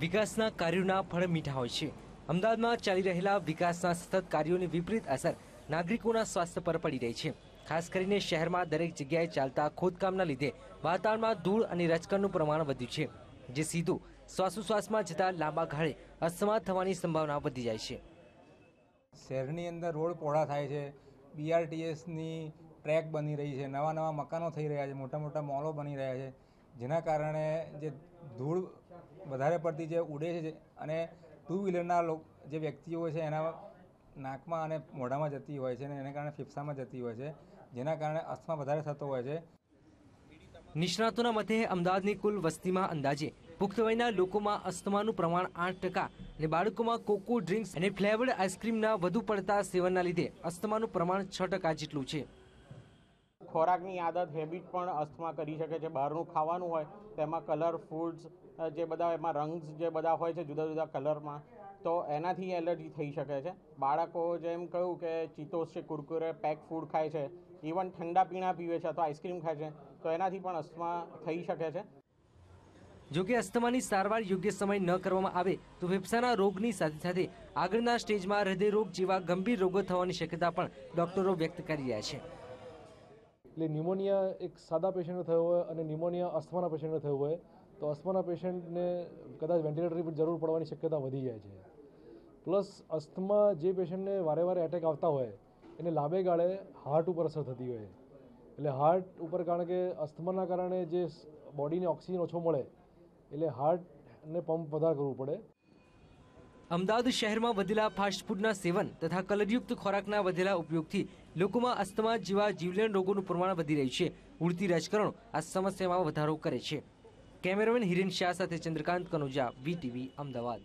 વિકાસના કાર્યોના ફળ મીઠા હોય છે. અમદાવાદમાં ચાલી રહેલા વિકાસના સતત કાર્યોની વિપરીત અસર નાગરિકોના સ્વાસ્થ્ય પર પડી રહી છે. ખાસ કરીને શહેરમાં દરેક જગ્યાએ ચાલતા ખોદકામના લીધે વાતાવરણમાં ધૂળ અને રચકણનું પ્રમાણ વધ્યું છે, જે સીધું શ્વાસોશ્વાસમાં જતા લાંબા ગાળે અસ્થમા થવાની સંભાવના વધી જાય છે. શહેરની અંદર રોડ પહોળા થાય છે બીઆરટીએસની ટ્રેક બની રહી છે નવા નવા મકાનો થઈ રહ્યા છે મોટા મોટા મોલો બની રહ્યા છે. જેના કારણે જે ધૂળ વધારે પડતી જે ઉડે છે અને ટુ વ્હીલરના જે વ્યક્તિઓ છે એના નાકમાં અને મોઢામાં જતી હોય છે અને એને કારણે ફેફસામાં જતી હોય છે, જેના કારણે અસ્થમા વધારે થતો હોય છે. નિષ્ણાતોના મતે અમદાવાદની કુલ વસ્તીમાં અંદાજે પુખ્ત વયના લોકોમાં અસ્થમાનું પ્રમાણ આઠ ટકા અને બાળકોમાં કોકો ડ્રિંક્સ અને ફ્લેવર્ડ આઈસ્ક્રીમના વધુ પડતા સેવનના લીધે અસ્થમાનું પ્રમાણ છ ટકા જેટલું છે. ખોરાકની આદત હેબિટ પણ અસ્થમા કરી શકે છે. બહારનું ખાવાનું હોય, તેમાં કલર ફૂડ્સ જે બધા એમાં રંગ્સ જે બધા હોય છે, જુદા જુદા કલરમાં તો એનાથી એલર્જી થઈ શકે છે. બાળકો જેમ કહ્યું કે ચિતોસ છે, કુરકુરે પેક ફૂડ ખાય છે ઇવન ઠંડા પીણા પીવે છે અથવા આઈસ્ક્રીમ ખાય છે, તો એનાથી પણ અસ્થમા થઈ શકે છે. જો કે અસ્થમાની સારવાર યોગ્ય સમય ન કરવામાં આવે, તો ફેફસાના રોગની સાથે સાથે આગળના સ્ટેજમાં હૃદયરોગ જેવા ગંભીર રોગો થવાની શક્યતા પણ ડોક્ટરો વ્યક્ત કરી રહ્યા છે. એટલે ન્યુમોનિયા એક સાદા પેશન્ટને થયો હોય અને ન્યુમોનિયા અસ્થમાના પેશન્ટને થયું હોય, તો અસ્થમાના પેશન્ટને કદાચ વેન્ટિલેટરની પણ જરૂર પડવાની શક્યતા વધી જાય છે. પ્લસ અસ્થમા જે પેશન્ટને વારે વારે એટેક આવતા હોય, એને લાંબે ગાળે હાર્ટ ઉપર અસર થતી હોય. એટલે હાર્ટ ઉપર કારણ કે અસ્થમાના કારણે જે બોડીને ઓક્સિજન ઓછો મળે, એટલે હાર્ટને પંપ વધારે કરવું પડે. અમદાવાદ શહેરમાં વધેલા ફાસ્ટફૂડના સેવન તથા કલરયુક્ત ખોરાકના વધેલા ઉપયોગથી લોકોમાં અસ્થમા જેવા જીવલેણ રોગોનું પ્રમાણ વધી રહ્યું છે. ઉડતી રાજકારણો આ સમસ્યામાં વધારો કરે છે. કેમેરામેન હિરેન શાહ સાથે ચંદ્રકાંત કનોજા, વીટીવી, અમદાવાદ.